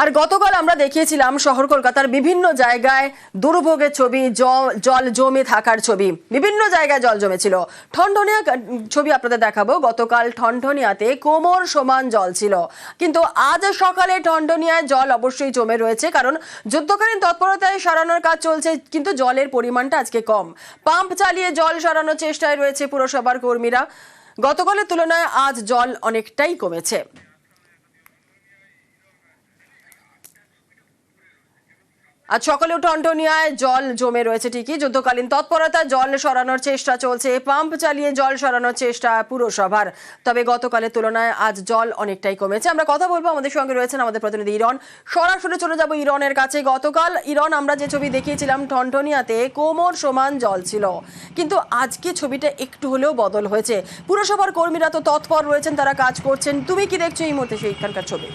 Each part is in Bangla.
আর গতকাল আমরা দেখিয়েছিলাম শহর কলকাতার বিভিন্ন জায়গায় দুর্ভোগের ছবি, জল জমে থাকার ছবি। বিভিন্ন জায়গায় জল জমেছিল। ঠনঠনিয়া ছবি আপনাদের দেখাবো। গতকাল ঠনঠনিয়াতে কোমর সমান জল ছিল। কিন্তু আজ সকালে ঠনঠনিয়ায় জল অবশ্যই জমে রয়েছে, কারণ যুদ্ধকালীন তৎপরতায় সরানোর কাজ চলছে, কিন্তু জলের পরিমাণটা আজকে কম। পাম্প চালিয়ে জল সরানোর চেষ্টায় রয়েছে পুরসভার কর্মীরা। গতকালের তুলনায় আজ জল অনেকটাই কমেছে। আজ সকালে টন্টনিয়ায় জল জমে রয়েছে ঠিকই, যুদ্ধকালীন তৎপরতা জল সরানোর চেষ্টা চলছে, পাম্প চালিয়ে জল সরানোর চেষ্টা পুরসভার। তবে গতকালের তুলনায় আজ জল অনেকটাই কমেছে। আমরা কথা বলব, আমাদের সঙ্গে রয়েছেন আমাদের প্রতিনিধি ইরন। সরাসরি চলে যাব ইরনের কাছে। গতকাল, ইরন, আমরা যে ছবি দেখিয়েছিলাম, টন্টনিয়াতে কোমর সমান জল ছিল। কিন্তু আজকে ছবিটা একটু হলেও বদল হয়েছে। পুরসভার কর্মীরা তো তৎপর রয়েছেন, তারা কাজ করছেন। তুমি কি দেখছ এই মুহূর্তে সেইখানকার ছবি?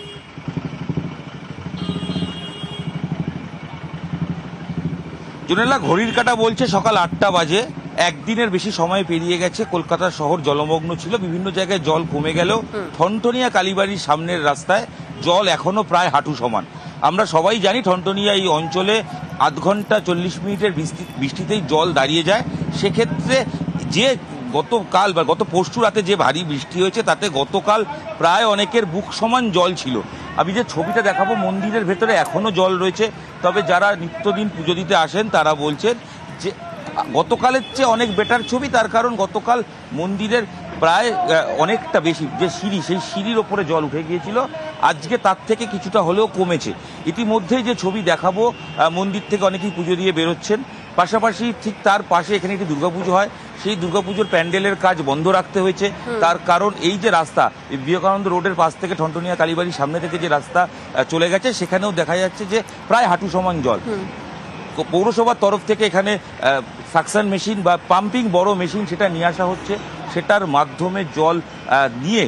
জুনেলা ঘড়ির কাটা বলছে সকাল আটটা বাজে। একদিনের বেশি সময় পেরিয়ে গেছে। কলকাতা শহর জলমগ্ন ছিল। বিভিন্ন জায়গায় জল কমে গেলেও ঠনটনিয়া কালীবাড়ির সামনের রাস্তায় জল এখনও প্রায় হাঁটু সমান। আমরা সবাই জানি ঠনটনিয়া এই অঞ্চলে আধ ঘণ্টা চল্লিশ মিনিটের বৃষ্টি বৃষ্টিতেই জল দাঁড়িয়ে যায়। সেক্ষেত্রে যে গতকাল বা গত পরশু রাতে যে ভারী বৃষ্টি হয়েছে তাতে গতকাল প্রায় অনেকের বুক সমান জল ছিল। আমি যে ছবিটা দেখাবো, মন্দিরের ভেতরে এখনও জল রয়েছে। তবে যারা নিত্যদিন পুজো দিতে আসেন, তারা বলছেন যে, গতকালের চেয়ে অনেক বেটার ছবি, তার কারণ গতকাল মন্দিরের প্রায় অনেকটা বেশি, যে সিঁড়ি, সেই সিঁড়ির ওপরে জল উঠে গিয়েছিল। আজকে তার থেকে কিছুটা হলেও কমেছে। ইতিমধ্যেই যে ছবি দেখাবো মন্দির থেকে অনেকেই পুজো দিয়ে বেরোচ্ছেন। পাশাপাশি ঠিক তার পাশে এখানে একটি দুর্গাপুজো হয়। সেই দুর্গাপুজোর প্যান্ডেলের কাজ বন্ধ রাখতে হয়েছে। তার কারণ এই যে রাস্তা বিবেকানন্দ রোডের পাশ থেকে ঠনটনিয়া কালীবাড়ির সামনে থেকে যে রাস্তা চলে গেছে সেখানেও দেখা যাচ্ছে যে প্রায় হাঁটু সমান জল। পৌরসভার তরফ থেকে এখানে সাকশন মেশিন বা পাম্পিং বড় মেশিন সেটা নিয়ে আসা হচ্ছে। সেটার মাধ্যমে জল নিয়ে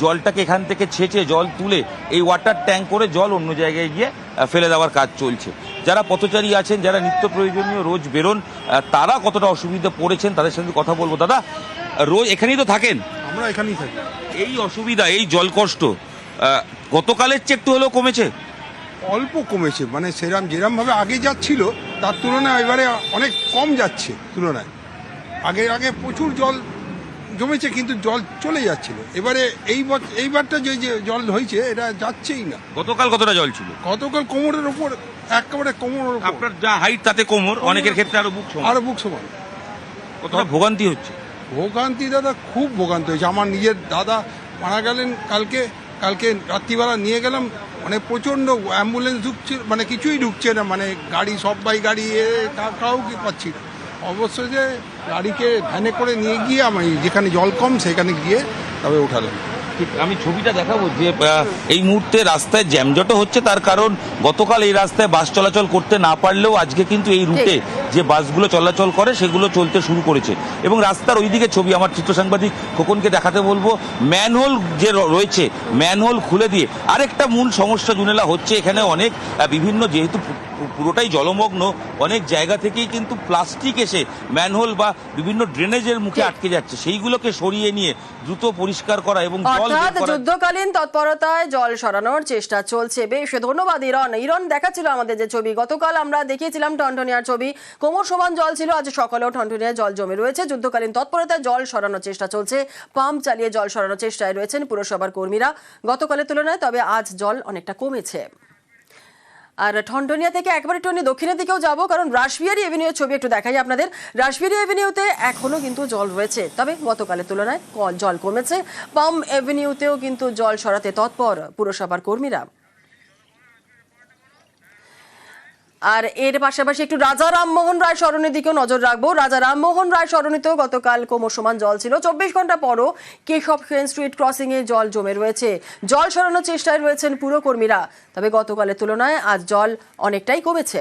জলটাকে এখান থেকে ছেঁচে জল তুলে এই ওয়াটার ট্যাঙ্ক করে জল অন্য জায়গায় গিয়ে ফেলে দেওয়ার কাজ চলছে। যারা পথচারী আছেন যারা নিত্য প্রয়োজনীয় রোজ বেরোন তারা কতটা অসুবিধা পড়েছেন তাদের সাথে কথা বলব। দাদা রোজ এখানেই তো থাকেন? আমরা এখানেই থাকি। এই অসুবিধা এই জল কষ্ট গতকালের চেয়ে একটু হলেও কমেছে? অল্প কমেছে মানে সেরাম যেরম ভাবে আগে যাচ্ছিল তার তুলনায় এবারে অনেক কম যাচ্ছে তুলনায়। আগে আগে প্রচুর জল জমেছে কিন্তু জল চলে যাচ্ছিল। এবারে এই এইবারটা যে যে জল হয়েছে এটা যাচ্ছেই না। গতকাল কতটা জল ছিল? গতকাল কোমরের ওপর একেবারে কোমর আপনার যা হাইট তাতে কোমর অনেকের ক্ষেত্রে আরও বুক সমান। আরও বুক সমান। কতটা ভোগান্তি হচ্ছে? ভোগান্তি দাদা খুব ভোগান্তি হয়েছে। আমার নিজের দাদা মারা গেলেন কালকে কালকে রাত্রিবেলা নিয়ে গেলাম। মানে প্রচণ্ড অ্যাম্বুলেন্স ঢুকছে মানে কিছুই ঢুকছে না। মানে গাড়ি সবাই গাড়ি এ কা- কাউকে পাচ্ছি না। অবশ্য যে গাড়িকে ভ্যানে করে নিয়ে গিয়ে আমি যেখানে জল কম সেখানে গিয়ে তবে উঠালাম। ঠিক আমি ছবিটা দেখাবো যে এই মুহূর্তে রাস্তায় জ্যামজটও হচ্ছে তার কারণ গতকাল এই রাস্তায় বাস চলাচল করতে না পারলেও আজকে কিন্তু এই রুটে যে বাসগুলো চলাচল করে সেগুলো চলতে শুরু করেছে। এবং রাস্তার ওইদিকে ছবি আমার চিত্র সাংবাদিক খোকনকে দেখাতে বলব ম্যানহোল যে রয়েছে ম্যানহোল খুলে দিয়ে আরেকটা মূল সমস্যা জুনেলা হচ্ছে এখানে অনেক বিভিন্ন যেহেতু পুরোটাই জলমগ্ন অনেক জায়গা থেকেই কিন্তু প্লাস্টিক এসে ম্যানহোল বা বিভিন্ন ড্রেনেজের মুখে আটকে যাচ্ছে। সেইগুলোকে সরিয়ে নিয়ে দ্রুত পরিষ্কার করা এবং জল অর্থাৎ যুদ্ধকালীন তৎপরতায় জল সরানোর চেষ্টা চলছে। বেশ ধন্যবাদ ইরন। ইরন দেখাচ্ছিল আমাদের যে ছবি। গতকাল আমরা দেখিয়েছিলাম টনটনিয়ার ছবি। কোমর সমান জল ছিল আজ সকালেও টনটনিয়ায় জল জমে রয়েছে। যুদ্ধকালীন তৎপরতায় জল সরানোর চেষ্টা চলছে। পাম্প চালিয়ে জল সরানোর চেষ্টায় রয়েছেন পুরসভার কর্মীরা। গতকালের তুলনায় তবে আজ জল অনেকটা কমেছে। আর ঠনটনিয়া থেকে একবারে টনি দক্ষিণের দিকেও যাব, কারণ রাসবিহারি এভিনিউর ছবি একটু দেখাই আপনাদের। রাসবিহারি এভিনিউতে এখনও কিন্তু জল রয়েছে, তবে গতকালের তুলনায় জল কমেছে। পাম এভিনিউতেও কিন্তু জল সরাতে তৎপর পুরসভার কর্মীরা। আর এর পাশাপাশি একটু রাজা রামমোহন রায় সরণির দিকেও নজর রাখব। রাজা রামমোহন রায় সরণিতেও গতকাল ক্রমসমান জল ছিল। চব্বিশ ঘণ্টা পরও কেশব সেন স্ট্রিট ক্রসিং এ জল জমে রয়েছে। জল সরানোর চেষ্টায় রয়েছেন পুরকর্মীরা। তবে গতকালের তুলনায় আজ জল অনেকটাই কমেছে।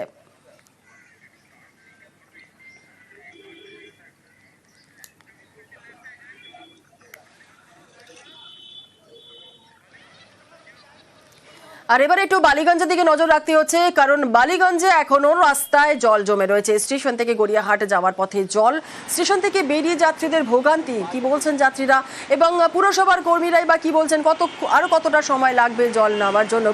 আর এবার একটু বালিগঞ্জের দিকে নজর রাখতে হচ্ছে, কারণ বালিগঞ্জে এখনও রাস্তায় জল জমে রয়েছে। স্টেশন থেকে গড়িয়াহাট যাওয়ার পথে জল। স্টেশন থেকে বেরিয়ে যাত্রীদের ভোগান্তি, কি বলছেন যাত্রীরা? এবং পুরসভার কর্মীরাই বা কি বলছেন? কত, আরও কতটা সময় লাগবে জল নামার জন্য?